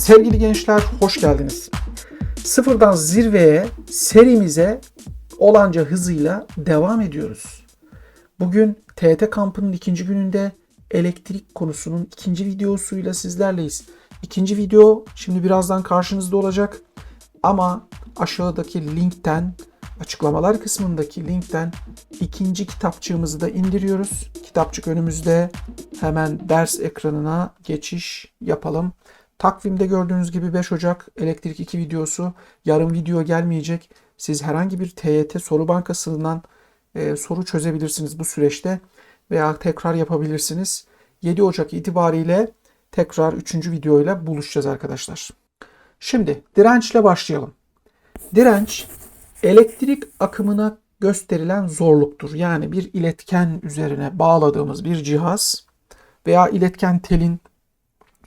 Sevgili gençler hoş geldiniz. Sıfırdan zirveye serimize olanca hızıyla devam ediyoruz. Bugün TET kampının ikinci gününde elektrik konusunun ikinci videosuyla sizlerleyiz. İkinci video şimdi birazdan karşınızda olacak. Ama aşağıdaki linkten açıklamalar kısmındaki linkten ikinci kitapçığımızı da indiriyoruz. Kitapçık önümüzde. Hemen ders ekranına geçiş yapalım. Takvimde gördüğünüz gibi 5 Ocak elektrik 2 videosu. Yarın video gelmeyecek. Siz herhangi bir TYT soru bankasından e, soru çözebilirsiniz bu süreçte veya tekrar yapabilirsiniz. 7 Ocak itibariyle tekrar 3. videoyla buluşacağız arkadaşlar. Şimdi dirençle başlayalım. Direnç elektrik akımına gösterilen zorluktur. Yani bir iletken üzerine bağladığımız bir cihaz veya iletken telin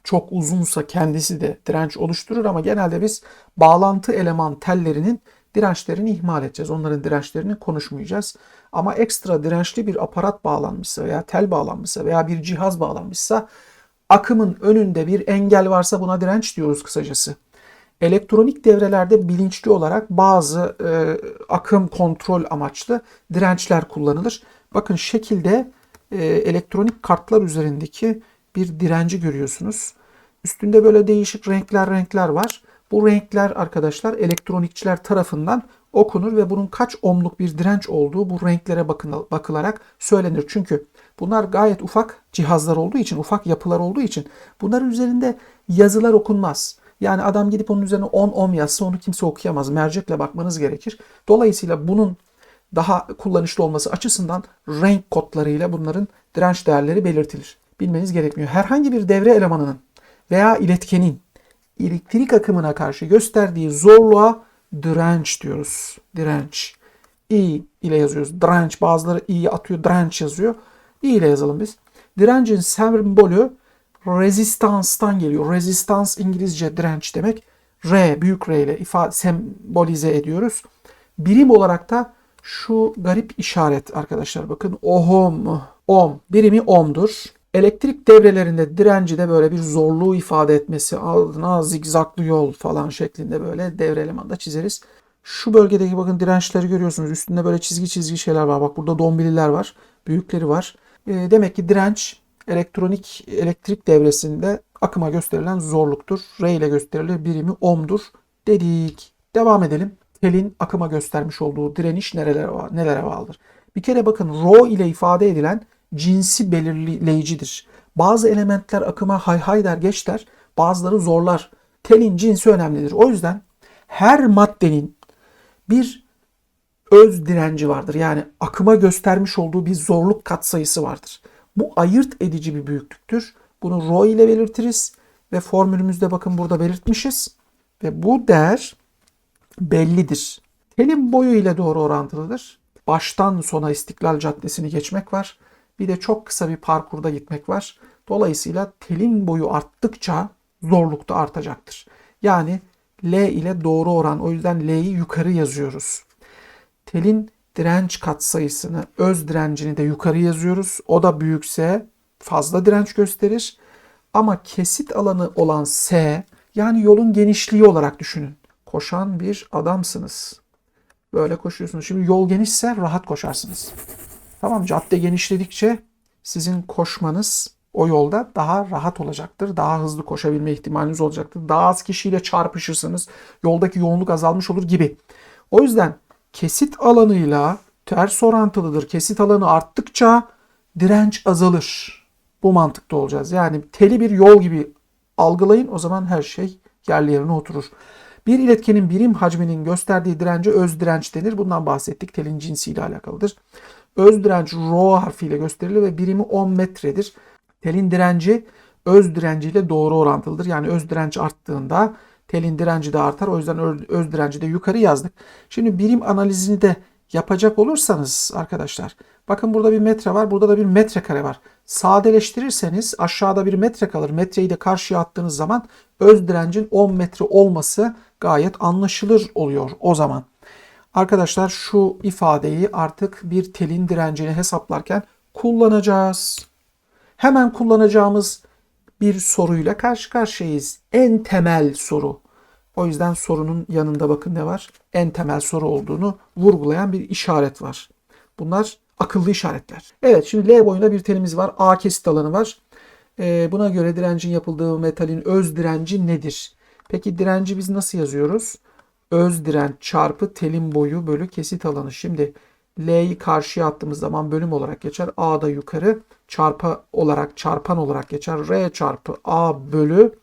çok uzunsa kendisi de direnç oluşturur ama genelde biz bağlantı eleman tellerinin dirençlerini ihmal edeceğiz. Onların dirençlerini konuşmayacağız. Ama ekstra dirençli bir aparat bağlanmışsa veya tel bağlanmışsa veya bir cihaz bağlanmışsa akımın önünde bir engel varsa buna direnç diyoruz kısacası. Elektronik devrelerde bilinçli olarak bazı e, akım kontrol amaçlı dirençler kullanılır. Bakın şekilde e, elektronik kartlar üzerindeki bir direnci görüyorsunuz. Üstünde böyle değişik renkler renkler var. Bu renkler arkadaşlar elektronikçiler tarafından okunur ve bunun kaç ohmluk bir direnç olduğu bu renklere bakılarak söylenir. Çünkü bunlar gayet ufak cihazlar olduğu için, ufak yapılar olduğu için bunların üzerinde yazılar okunmaz. Yani adam gidip onun üzerine 10 ohm yazsa onu kimse okuyamaz. Mercekle bakmanız gerekir. Dolayısıyla bunun daha kullanışlı olması açısından renk kodlarıyla bunların direnç değerleri belirtilir. Bilmeniz gerekmiyor. Herhangi bir devre elemanının veya iletkenin elektrik akımına karşı gösterdiği zorluğa direnç diyoruz. Direnç. İ ile yazıyoruz. Direnç. Bazıları i'yi atıyor. Direnç yazıyor. İ ile yazalım biz. Direncin sembolü rezistanstan geliyor. Rezistans İngilizce direnç demek. R, büyük R ile ifade, sembolize ediyoruz. Birim olarak da şu garip işaret arkadaşlar bakın ohm, ohm birimi ohm'dur. Elektrik devrelerinde direnci de böyle bir zorluğu ifade etmesi adına zigzaklı yol falan şeklinde böyle devre elemanda çizeriz. Şu bölgedeki bakın dirençleri görüyorsunuz. Üstünde böyle çizgi çizgi şeyler var. Bak burada dombililer var. Büyükleri var. E, demek ki direnç elektronik elektrik devresinde akıma gösterilen zorluktur. R ile gösterilir birimi ohm'dur dedik. Devam edelim. Telin akıma göstermiş olduğu direniş nerelere, nelere bağlıdır? Bir kere bakın rho ile ifade edilen cinsi belirleyicidir. Bazı elementler akıma hay hay der geç der. Bazıları zorlar. Telin cinsi önemlidir. O yüzden her maddenin bir öz direnci vardır. Yani akıma göstermiş olduğu bir zorluk katsayısı vardır. Bu ayırt edici bir büyüklüktür. Bunu rho ile belirtiriz ve formülümüzde bakın burada belirtmişiz. Ve bu değer bellidir. Telin boyu ile doğru orantılıdır. Baştan sona İstiklal Caddesi'ni geçmek var. Bir de çok kısa bir parkurda gitmek var. Dolayısıyla telin boyu arttıkça zorluk da artacaktır. Yani L ile doğru oran. O yüzden L'yi yukarı yazıyoruz. Telin direnç katsayısını, öz direncini de yukarı yazıyoruz. O da büyükse fazla direnç gösterir. Ama kesit alanı olan S yani yolun genişliği olarak düşünün. Koşan bir adamsınız. Böyle koşuyorsunuz. Şimdi yol genişse rahat koşarsınız. Tamam cadde genişledikçe sizin koşmanız o yolda daha rahat olacaktır. Daha hızlı koşabilme ihtimaliniz olacaktır. Daha az kişiyle çarpışırsınız. Yoldaki yoğunluk azalmış olur gibi. O yüzden kesit alanıyla ters orantılıdır. Kesit alanı arttıkça direnç azalır. Bu mantıkta olacağız. Yani teli bir yol gibi algılayın o zaman her şey yerli yerine oturur. Bir iletkenin birim hacminin gösterdiği dirence öz direnç denir. Bundan bahsettik. Telin cinsiyle alakalıdır. Öz direnç rho harfiyle gösterilir ve birimi 10 metredir. Telin direnci öz direnciyle doğru orantılıdır. Yani öz direnç arttığında telin direnci de artar. O yüzden öz direnci de yukarı yazdık. Şimdi birim analizini de yapacak olursanız arkadaşlar bakın burada bir metre var. Burada da bir metrekare var. Sadeleştirirseniz aşağıda bir metre kalır. Metreyi de karşıya attığınız zaman öz direncin 10 metre olması gayet anlaşılır oluyor o zaman. Arkadaşlar şu ifadeyi artık bir telin direncini hesaplarken kullanacağız. Hemen kullanacağımız bir soruyla karşı karşıyayız. En temel soru. O yüzden sorunun yanında bakın ne var? En temel soru olduğunu vurgulayan bir işaret var. Bunlar akıllı işaretler. Evet şimdi L boyunda bir telimiz var. A kesit alanı var. Ee, buna göre direncin yapıldığı metalin öz direnci nedir? Peki direnci biz nasıl yazıyoruz? Öz direnç çarpı telin boyu bölü kesit alanı. Şimdi L'yi karşıya attığımız zaman bölüm olarak geçer. A da yukarı çarpı olarak çarpan olarak geçer. R çarpı A bölü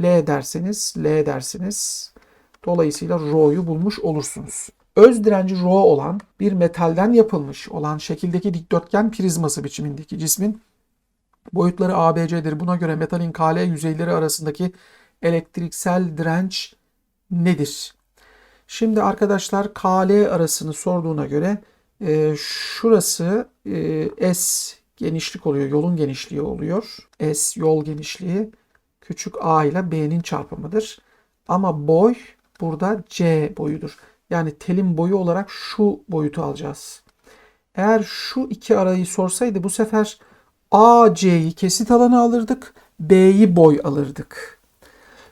L derseniz L dersiniz. Dolayısıyla R'yu bulmuş olursunuz. Öz direnci Rho olan bir metalden yapılmış olan şekildeki dikdörtgen prizması biçimindeki cismin boyutları ABC'dir. Buna göre metalin KL yüzeyleri arasındaki elektriksel direnç nedir? Şimdi arkadaşlar KL arasını sorduğuna göre e, şurası e, S genişlik oluyor. Yolun genişliği oluyor. S yol genişliği küçük a ile b'nin çarpımıdır. Ama boy burada c boyudur. Yani telin boyu olarak şu boyutu alacağız. Eğer şu iki arayı sorsaydı bu sefer AC'yi kesit alanı alırdık. B'yi boy alırdık.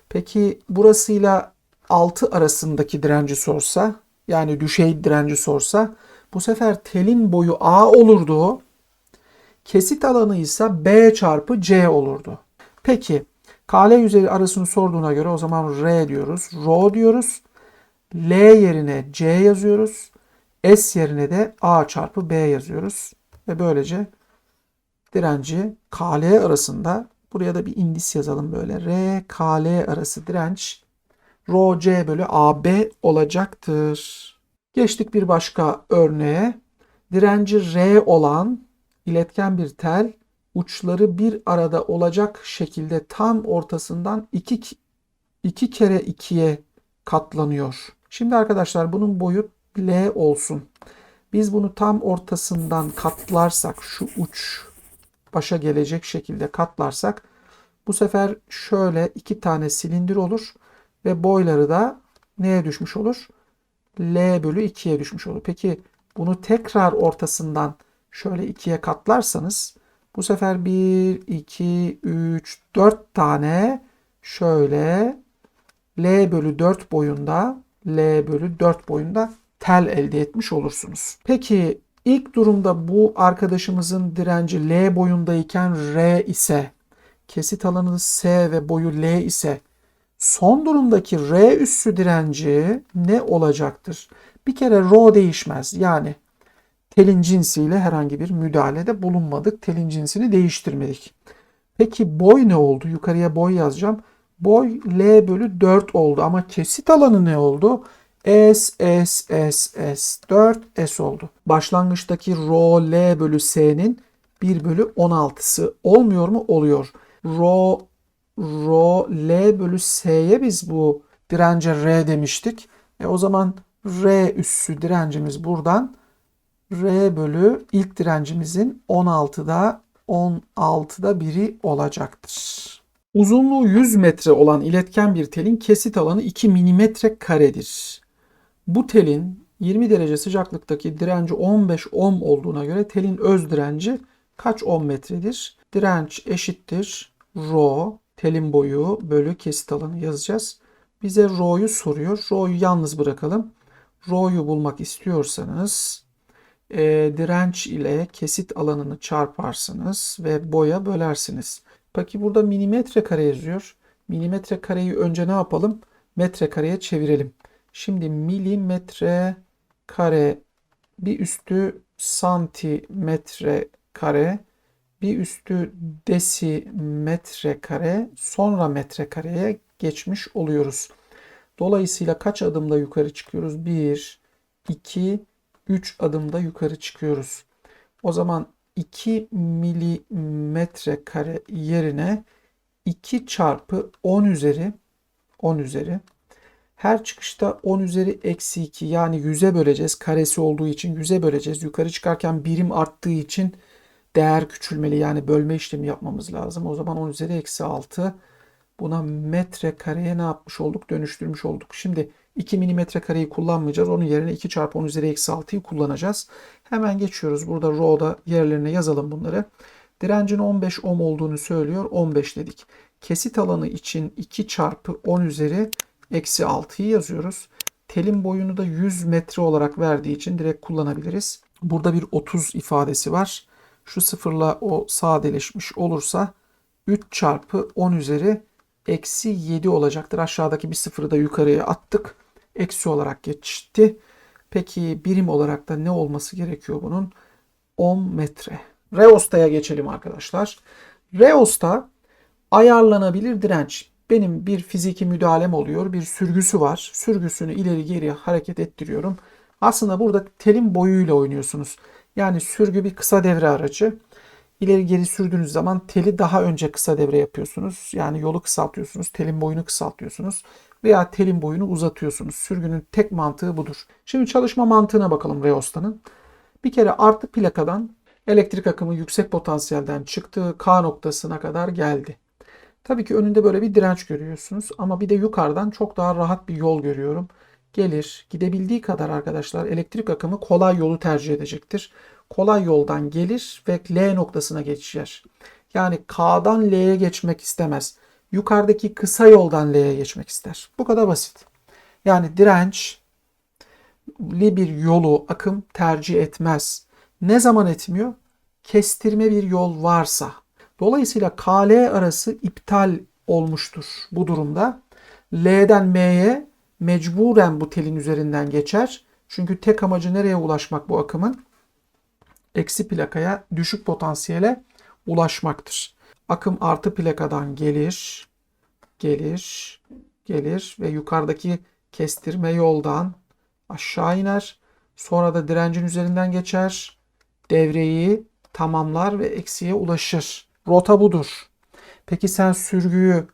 Peki burasıyla 6 arasındaki direnci sorsa yani düşey direnci sorsa bu sefer telin boyu A olurdu. Kesit alanı ise B çarpı C olurdu. Peki KL yüzeyi arasını sorduğuna göre o zaman R diyoruz. Rho diyoruz. L yerine C yazıyoruz. S yerine de A çarpı B yazıyoruz. Ve böylece direnci KL arasında buraya da bir indis yazalım böyle. R KL arası direnç Rho C bölü AB olacaktır. Geçtik bir başka örneğe. Direnci R olan iletken bir tel uçları bir arada olacak şekilde tam ortasından iki, iki kere ikiye katlanıyor. Şimdi arkadaşlar bunun boyu L olsun. Biz bunu tam ortasından katlarsak şu uç başa gelecek şekilde katlarsak bu sefer şöyle iki tane silindir olur ve boyları da neye düşmüş olur? L bölü 2'ye düşmüş olur. Peki bunu tekrar ortasından şöyle 2'ye katlarsanız bu sefer 1, 2, 3, 4 tane şöyle L bölü 4 boyunda L bölü 4 boyunda tel elde etmiş olursunuz. Peki ilk durumda bu arkadaşımızın direnci L boyundayken R ise kesit alanı S ve boyu L ise son durumdaki R üssü direnci ne olacaktır? Bir kere Rho değişmez. Yani telin cinsiyle herhangi bir müdahalede bulunmadık. Telin cinsini değiştirmedik. Peki boy ne oldu? Yukarıya boy yazacağım. Boy L bölü 4 oldu ama kesit alanı ne oldu? S, S, S, S, 4, S oldu. Başlangıçtaki Rho L bölü S'nin 1 bölü 16'sı olmuyor mu? Oluyor. Rho, Rho L bölü S'ye biz bu dirence R demiştik. E o zaman R üssü direncimiz buradan R bölü ilk direncimizin 16'da 16'da biri olacaktır. Uzunluğu 100 metre olan iletken bir telin kesit alanı 2 milimetre karedir. Bu telin 20 derece sıcaklıktaki direnci 15 ohm olduğuna göre telin öz direnci kaç ohm metredir? Direnç eşittir rho telin boyu bölü kesit alanı yazacağız. Bize rho'yu soruyor. Rho'yu yalnız bırakalım. Rho'yu bulmak istiyorsanız e, direnç ile kesit alanını çarparsınız ve boya bölersiniz. Peki burada milimetre kare yazıyor. Milimetre kareyi önce ne yapalım? Metre kareye çevirelim. Şimdi milimetre kare bir üstü santimetre kare bir üstü desimetre kare sonra metre kareye geçmiş oluyoruz. Dolayısıyla kaç adımda yukarı çıkıyoruz? 1, 2, 3 adımda yukarı çıkıyoruz. O zaman 2 milimetre kare yerine 2 çarpı 10 üzeri 10 üzeri her çıkışta 10 üzeri eksi 2 yani 100'e böleceğiz. Karesi olduğu için 100'e böleceğiz. Yukarı çıkarken birim arttığı için değer küçülmeli yani bölme işlemi yapmamız lazım. O zaman 10 üzeri eksi 6 buna metre kareye ne yapmış olduk? Dönüştürmüş olduk. Şimdi 2 milimetre kareyi kullanmayacağız. Onun yerine 2 çarpı 10 üzeri eksi 6'yı kullanacağız. Hemen geçiyoruz. Burada rho'da yerlerine yazalım bunları. Direncin 15 ohm olduğunu söylüyor. 15 dedik. Kesit alanı için 2 çarpı 10 üzeri eksi 6'yı yazıyoruz. Telin boyunu da 100 metre olarak verdiği için direkt kullanabiliriz. Burada bir 30 ifadesi var. Şu sıfırla o sadeleşmiş olursa 3 çarpı 10 üzeri eksi 7 olacaktır. Aşağıdaki bir sıfırı da yukarıya attık. Eksi olarak geçti. Peki birim olarak da ne olması gerekiyor bunun? 10 metre. Reosta'ya geçelim arkadaşlar. Reosta ayarlanabilir direnç. Benim bir fiziki müdahalem oluyor. Bir sürgüsü var. Sürgüsünü ileri geri hareket ettiriyorum. Aslında burada telin boyuyla oynuyorsunuz. Yani sürgü bir kısa devre aracı. İleri geri sürdüğünüz zaman teli daha önce kısa devre yapıyorsunuz. Yani yolu kısaltıyorsunuz. Telin boyunu kısaltıyorsunuz. Veya telin boyunu uzatıyorsunuz. Sürgünün tek mantığı budur. Şimdi çalışma mantığına bakalım Reosta'nın. Bir kere artı plakadan elektrik akımı yüksek potansiyelden çıktığı K noktasına kadar geldi. Tabii ki önünde böyle bir direnç görüyorsunuz ama bir de yukarıdan çok daha rahat bir yol görüyorum. Gelir, gidebildiği kadar arkadaşlar elektrik akımı kolay yolu tercih edecektir. Kolay yoldan gelir ve L noktasına geçer. Yani K'dan L'ye geçmek istemez. Yukarıdaki kısa yoldan L'ye geçmek ister. Bu kadar basit. Yani dirençli bir yolu akım tercih etmez. Ne zaman etmiyor? Kestirme bir yol varsa. Dolayısıyla KL arası iptal olmuştur bu durumda. L'den M'ye mecburen bu telin üzerinden geçer. Çünkü tek amacı nereye ulaşmak bu akımın? Eksi plakaya düşük potansiyele ulaşmaktır. Akım artı plakadan gelir, gelir, gelir ve yukarıdaki kestirme yoldan aşağı iner. Sonra da direncin üzerinden geçer. Devreyi tamamlar ve eksiye ulaşır. Rota budur. Peki sen sürgüyü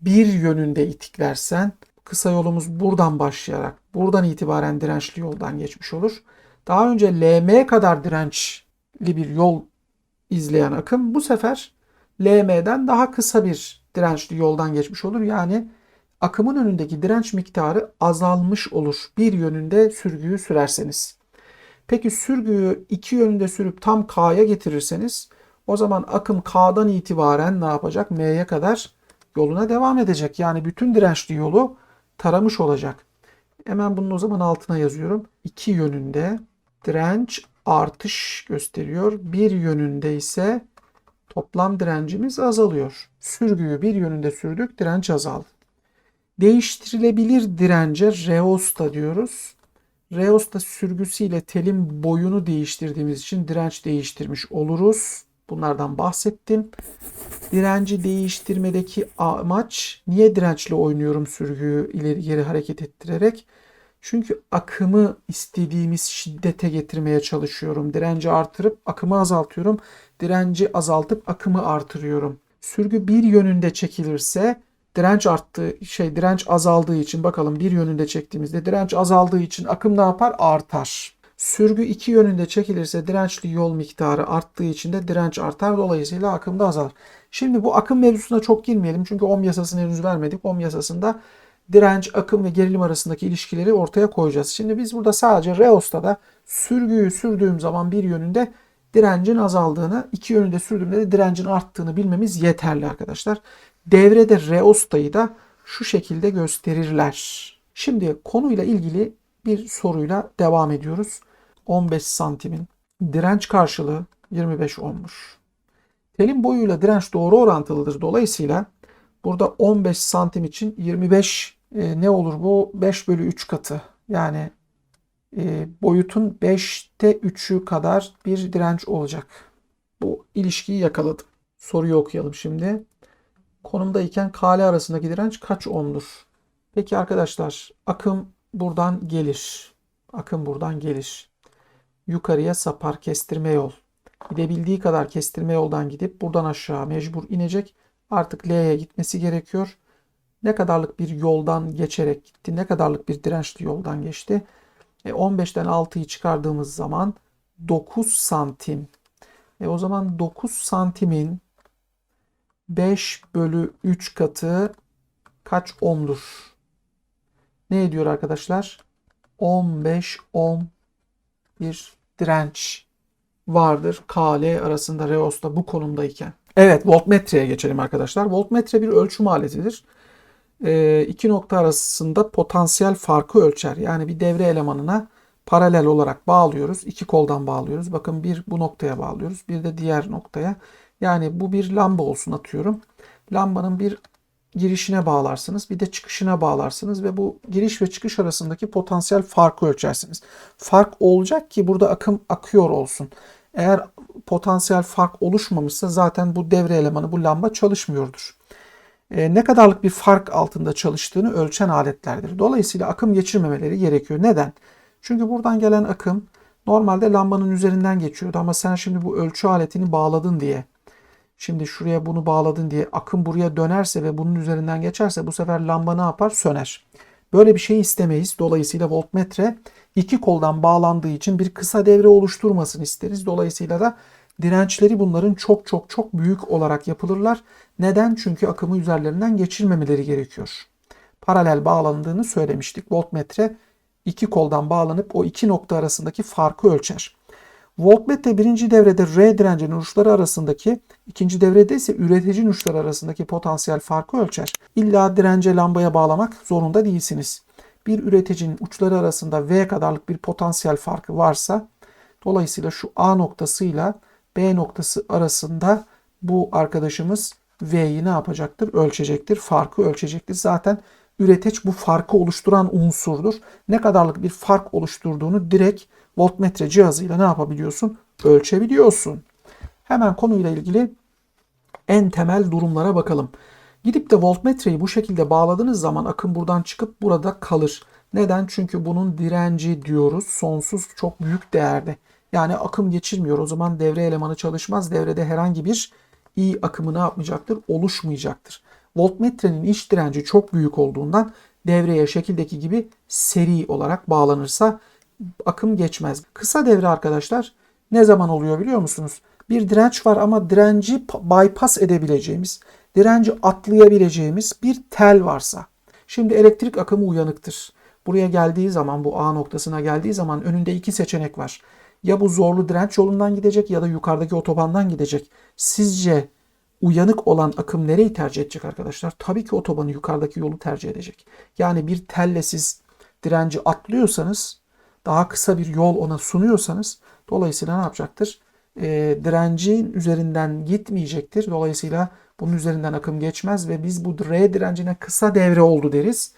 bir yönünde itiklersen kısa yolumuz buradan başlayarak buradan itibaren dirençli yoldan geçmiş olur. Daha önce LM kadar dirençli bir yol izleyen akım bu sefer LM'den daha kısa bir dirençli yoldan geçmiş olur. Yani akımın önündeki direnç miktarı azalmış olur bir yönünde sürgüyü sürerseniz. Peki sürgüyü iki yönünde sürüp tam K'ya getirirseniz o zaman akım K'dan itibaren ne yapacak? M'ye kadar yoluna devam edecek. Yani bütün dirençli yolu taramış olacak. Hemen bunun o zaman altına yazıyorum. İki yönünde direnç artış gösteriyor. Bir yönünde ise toplam direncimiz azalıyor. Sürgüyü bir yönünde sürdük, direnç azaldı. Değiştirilebilir dirence reosta diyoruz. Reosta sürgüsüyle telin boyunu değiştirdiğimiz için direnç değiştirmiş oluruz. Bunlardan bahsettim. Direnci değiştirmedeki amaç niye dirençle oynuyorum sürgüyü ileri geri hareket ettirerek? Çünkü akımı istediğimiz şiddete getirmeye çalışıyorum. Direnci artırıp akımı azaltıyorum. Direnci azaltıp akımı artırıyorum. Sürgü bir yönünde çekilirse direnç arttığı şey direnç azaldığı için bakalım bir yönünde çektiğimizde direnç azaldığı için akım ne yapar? Artar. Sürgü iki yönünde çekilirse dirençli yol miktarı arttığı için de direnç artar. Dolayısıyla akım da azalır. Şimdi bu akım mevzusuna çok girmeyelim. Çünkü ohm yasasını henüz vermedik. Ohm yasasında direnç, akım ve gerilim arasındaki ilişkileri ortaya koyacağız. Şimdi biz burada sadece reostada sürgüyü sürdüğüm zaman bir yönünde direncin azaldığını, iki yönünde sürdüğümde de direncin arttığını bilmemiz yeterli arkadaşlar. Devrede reostayı da şu şekilde gösterirler. Şimdi konuyla ilgili bir soruyla devam ediyoruz. 15 santimin direnç karşılığı 25 ohmmuş. Telin boyuyla direnç doğru orantılıdır. Dolayısıyla burada 15 santim için 25 e, ne olur bu? 5 bölü 3 katı. Yani e, boyutun 5'te 3'ü kadar bir direnç olacak. Bu ilişkiyi yakaladım. Soruyu okuyalım şimdi. Konumdayken KL arasındaki direnç kaç ohmdur? Peki arkadaşlar akım buradan gelir. Akım buradan gelir. Yukarıya sapar kestirme yol. Gidebildiği kadar kestirme yoldan gidip buradan aşağı mecbur inecek. Artık L'ye gitmesi gerekiyor. Ne kadarlık bir yoldan geçerek gitti? Ne kadarlık bir dirençli yoldan geçti? E 15'ten 6'yı çıkardığımız zaman 9 santim. E o zaman 9 santimin 5 bölü 3 katı kaç ohmdur? Ne ediyor arkadaşlar? 15 ohm bir direnç vardır KL arasında Reos'ta bu konumdayken. Evet voltmetreye geçelim arkadaşlar. Voltmetre bir ölçüm aletidir. E, iki nokta arasında potansiyel farkı ölçer. Yani bir devre elemanına paralel olarak bağlıyoruz. İki koldan bağlıyoruz. Bakın bir bu noktaya bağlıyoruz. Bir de diğer noktaya. Yani bu bir lamba olsun atıyorum. Lambanın bir girişine bağlarsınız. Bir de çıkışına bağlarsınız ve bu giriş ve çıkış arasındaki potansiyel farkı ölçersiniz. Fark olacak ki burada akım akıyor olsun. Eğer potansiyel fark oluşmamışsa zaten bu devre elemanı, bu lamba çalışmıyordur. E, ne kadarlık bir fark altında çalıştığını ölçen aletlerdir. Dolayısıyla akım geçirmemeleri gerekiyor. Neden? Çünkü buradan gelen akım normalde lambanın üzerinden geçiyordu ama sen şimdi bu ölçü aletini bağladın diye Şimdi şuraya bunu bağladın diye akım buraya dönerse ve bunun üzerinden geçerse bu sefer lamba ne yapar? Söner. Böyle bir şey istemeyiz. Dolayısıyla voltmetre iki koldan bağlandığı için bir kısa devre oluşturmasını isteriz. Dolayısıyla da dirençleri bunların çok çok çok büyük olarak yapılırlar. Neden? Çünkü akımı üzerlerinden geçirmemeleri gerekiyor. Paralel bağlandığını söylemiştik. Voltmetre iki koldan bağlanıp o iki nokta arasındaki farkı ölçer. Voltmetre birinci devrede R direncinin uçları arasındaki, ikinci devrede ise üreticinin uçları arasındaki potansiyel farkı ölçer. İlla dirence lambaya bağlamak zorunda değilsiniz. Bir üreticinin uçları arasında V kadarlık bir potansiyel farkı varsa, dolayısıyla şu A noktasıyla B noktası arasında bu arkadaşımız V'yi ne yapacaktır? Ölçecektir. Farkı ölçecektir. Zaten üreteç bu farkı oluşturan unsurdur. Ne kadarlık bir fark oluşturduğunu direkt voltmetre cihazıyla ne yapabiliyorsun? Ölçebiliyorsun. Hemen konuyla ilgili en temel durumlara bakalım. Gidip de voltmetreyi bu şekilde bağladığınız zaman akım buradan çıkıp burada kalır. Neden? Çünkü bunun direnci diyoruz. Sonsuz çok büyük değerde. Yani akım geçirmiyor. O zaman devre elemanı çalışmaz. Devrede herhangi bir i akımı ne yapmayacaktır? Oluşmayacaktır. Voltmetrenin iç direnci çok büyük olduğundan devreye şekildeki gibi seri olarak bağlanırsa akım geçmez. Kısa devre arkadaşlar ne zaman oluyor biliyor musunuz? Bir direnç var ama direnci bypass edebileceğimiz, direnci atlayabileceğimiz bir tel varsa. Şimdi elektrik akımı uyanıktır. Buraya geldiği zaman bu A noktasına geldiği zaman önünde iki seçenek var. Ya bu zorlu direnç yolundan gidecek ya da yukarıdaki otobandan gidecek. Sizce uyanık olan akım nereyi tercih edecek arkadaşlar? Tabii ki otobanı yukarıdaki yolu tercih edecek. Yani bir telle siz direnci atlıyorsanız daha kısa bir yol ona sunuyorsanız dolayısıyla ne yapacaktır? E, direncin üzerinden gitmeyecektir. Dolayısıyla bunun üzerinden akım geçmez ve biz bu R direncine kısa devre oldu deriz.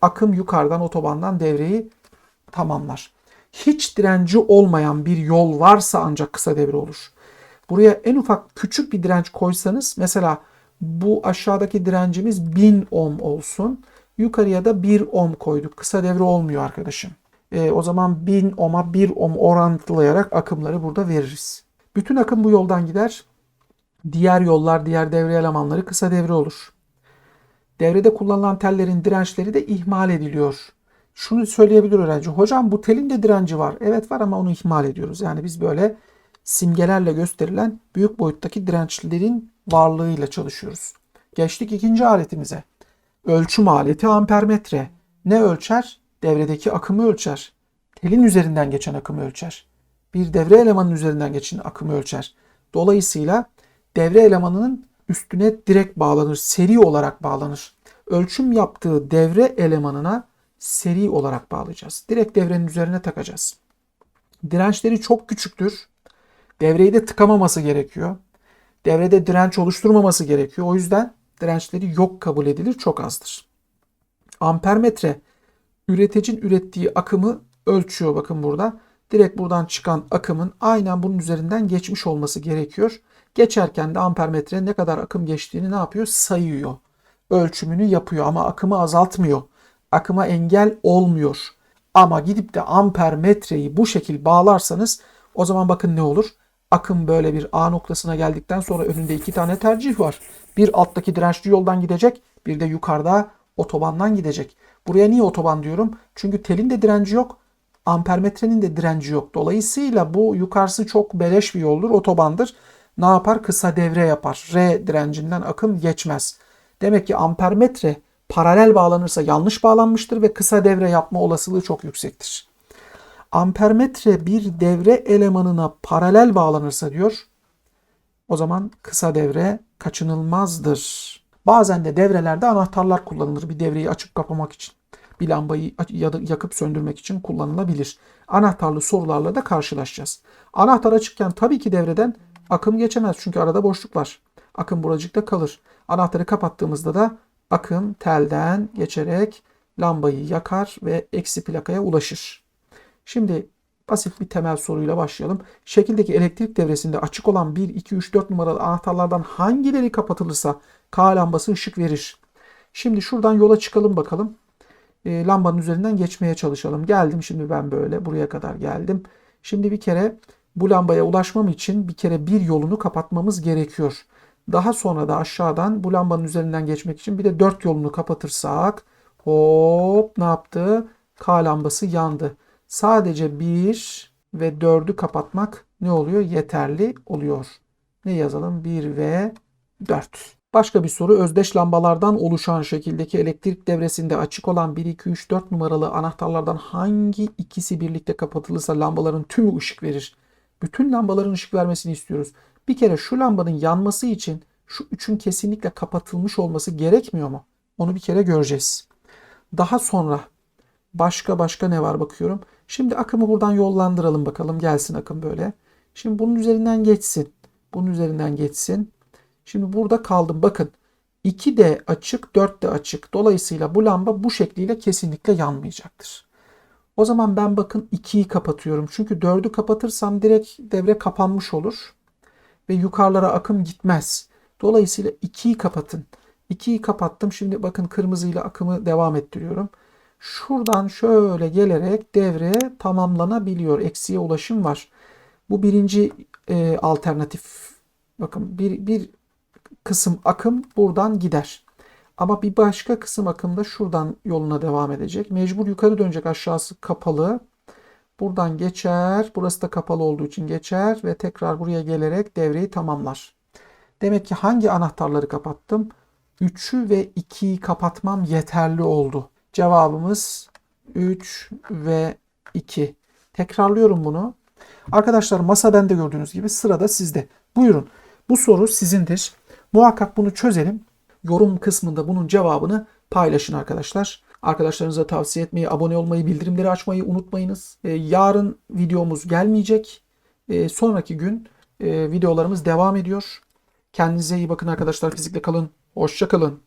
Akım yukarıdan otobandan devreyi tamamlar. Hiç direnci olmayan bir yol varsa ancak kısa devre olur. Buraya en ufak küçük bir direnç koysanız mesela bu aşağıdaki direncimiz 1000 ohm olsun. Yukarıya da 1 ohm koyduk. Kısa devre olmuyor arkadaşım. E, o zaman 1000 ohm'a 1 ohm orantılayarak akımları burada veririz. Bütün akım bu yoldan gider. Diğer yollar, diğer devre elemanları kısa devre olur. Devrede kullanılan tellerin dirençleri de ihmal ediliyor. Şunu söyleyebilir öğrenci. Hocam bu telin de direnci var. Evet var ama onu ihmal ediyoruz. Yani biz böyle simgelerle gösterilen büyük boyuttaki dirençlerin varlığıyla çalışıyoruz. Geçtik ikinci aletimize. Ölçüm aleti ampermetre. Ne ölçer? Devredeki akımı ölçer. Telin üzerinden geçen akımı ölçer. Bir devre elemanının üzerinden geçen akımı ölçer. Dolayısıyla devre elemanının üstüne direkt bağlanır, seri olarak bağlanır. Ölçüm yaptığı devre elemanına seri olarak bağlayacağız. Direkt devrenin üzerine takacağız. Dirençleri çok küçüktür. Devreyi de tıkamaması gerekiyor. Devrede direnç oluşturmaması gerekiyor. O yüzden dirençleri yok kabul edilir, çok azdır. Ampermetre üreticinin ürettiği akımı ölçüyor bakın burada. Direkt buradan çıkan akımın aynen bunun üzerinden geçmiş olması gerekiyor. Geçerken de ampermetre ne kadar akım geçtiğini ne yapıyor? Sayıyor. Ölçümünü yapıyor ama akımı azaltmıyor. Akıma engel olmuyor. Ama gidip de ampermetreyi bu şekil bağlarsanız o zaman bakın ne olur? Akım böyle bir A noktasına geldikten sonra önünde iki tane tercih var. Bir alttaki dirençli yoldan gidecek, bir de yukarıda otobandan gidecek. Buraya niye otoban diyorum? Çünkü telin de direnci yok, ampermetrenin de direnci yok. Dolayısıyla bu yukarısı çok beleş bir yoldur, otobandır. Ne yapar? Kısa devre yapar. R direncinden akım geçmez. Demek ki ampermetre paralel bağlanırsa yanlış bağlanmıştır ve kısa devre yapma olasılığı çok yüksektir. Ampermetre bir devre elemanına paralel bağlanırsa diyor. O zaman kısa devre kaçınılmazdır. Bazen de devrelerde anahtarlar kullanılır bir devreyi açıp kapamak için. Bir lambayı ya da yakıp söndürmek için kullanılabilir. Anahtarlı sorularla da karşılaşacağız. Anahtar açıkken tabii ki devreden akım geçemez çünkü arada boşluk var. Akım buracıkta kalır. Anahtarı kapattığımızda da akım telden geçerek lambayı yakar ve eksi plakaya ulaşır. Şimdi basit bir temel soruyla başlayalım. Şekildeki elektrik devresinde açık olan 1, 2, 3, 4 numaralı anahtarlardan hangileri kapatılırsa K lambası ışık verir? Şimdi şuradan yola çıkalım bakalım. E, lambanın üzerinden geçmeye çalışalım. Geldim şimdi ben böyle buraya kadar geldim. Şimdi bir kere bu lambaya ulaşmam için bir kere bir yolunu kapatmamız gerekiyor. Daha sonra da aşağıdan bu lambanın üzerinden geçmek için bir de dört yolunu kapatırsak hop ne yaptı? K lambası yandı. Sadece 1 ve 4'ü kapatmak ne oluyor? Yeterli oluyor. Ne yazalım? 1 ve 4. Başka bir soru özdeş lambalardan oluşan şekildeki elektrik devresinde açık olan 1, 2, 3, 4 numaralı anahtarlardan hangi ikisi birlikte kapatılırsa lambaların tümü ışık verir? Bütün lambaların ışık vermesini istiyoruz. Bir kere şu lambanın yanması için şu üçün kesinlikle kapatılmış olması gerekmiyor mu? Onu bir kere göreceğiz. Daha sonra başka başka ne var bakıyorum. Şimdi akımı buradan yollandıralım bakalım. Gelsin akım böyle. Şimdi bunun üzerinden geçsin. Bunun üzerinden geçsin. Şimdi burada kaldım. Bakın 2 de açık 4 de açık. Dolayısıyla bu lamba bu şekliyle kesinlikle yanmayacaktır. O zaman ben bakın 2'yi kapatıyorum. Çünkü 4'ü kapatırsam direkt devre kapanmış olur. Ve yukarılara akım gitmez. Dolayısıyla 2'yi kapatın. 2'yi kapattım. Şimdi bakın kırmızıyla akımı devam ettiriyorum. Şuradan şöyle gelerek devre tamamlanabiliyor. Eksiye ulaşım var. Bu birinci e, alternatif. Bakın bir, bir kısım akım buradan gider. Ama bir başka kısım akım da şuradan yoluna devam edecek. Mecbur yukarı dönecek aşağısı kapalı. Buradan geçer. Burası da kapalı olduğu için geçer ve tekrar buraya gelerek devreyi tamamlar. Demek ki hangi anahtarları kapattım? 3'ü ve 2'yi kapatmam yeterli oldu. Cevabımız 3 ve 2. Tekrarlıyorum bunu. Arkadaşlar masa bende gördüğünüz gibi sırada sizde. Buyurun. Bu soru sizindir. Muhakkak bunu çözelim. Yorum kısmında bunun cevabını paylaşın arkadaşlar. Arkadaşlarınıza tavsiye etmeyi, abone olmayı, bildirimleri açmayı unutmayınız. Ee, yarın videomuz gelmeyecek. Ee, sonraki gün e, videolarımız devam ediyor. Kendinize iyi bakın arkadaşlar. Fizikle kalın. Hoşça kalın.